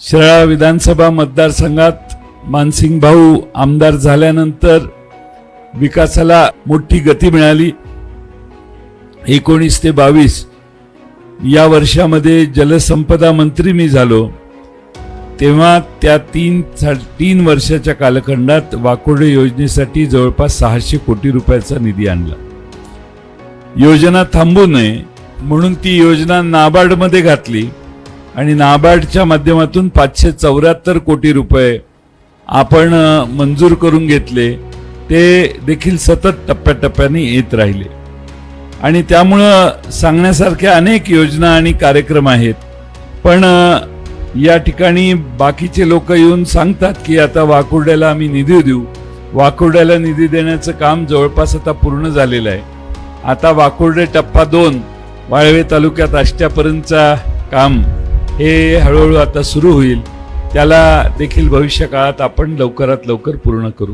शिराळा विधानसभा मतदारसंघात मानसिंग भाऊ आमदार झाल्यानंतर विकासाला मोठी गती मिळाली. एकोणीस ते बावीस या वर्षामध्ये जलसंपदा मंत्री मी झालो. तेव्हा त्या तीन सा- तीन वर्षाच्या कालखंडात वाकोडे योजनेसाठी जवळपास सहाशे कोटी रुपयाचा निधी आणला. योजना थांबू नये म्हणून ती योजना नाबार्डमध्ये घातली. आणि नाबार्डच्या माध्यमातून पाचशे चौऱ्याहत्तर कोटी रुपये आपण मंजूर करून घेतले ते देखील सतत टप्प्याटप्प्याने येत राहिले. आणि त्यामुळं सांगण्यासारख्या अनेक योजना आणि कार्यक्रम आहेत. पण या ठिकाणी बाकीचे लोक येऊन सांगतात की आता वाकुर्ड्याला आम्ही निधी देऊ. वाकुर्ड्याला निधी देण्याचं काम जवळपास आता पूर्ण झालेलं आहे. आता वाकुर्डे टप्पा दोन वाळवे तालुक्यात आष्ट्यापर्यंतचा काम हे हळूहळू आता सुरू होईल. त्याला देखील भविष्यकाळात आपण लवकरात लवकर पूर्ण करू.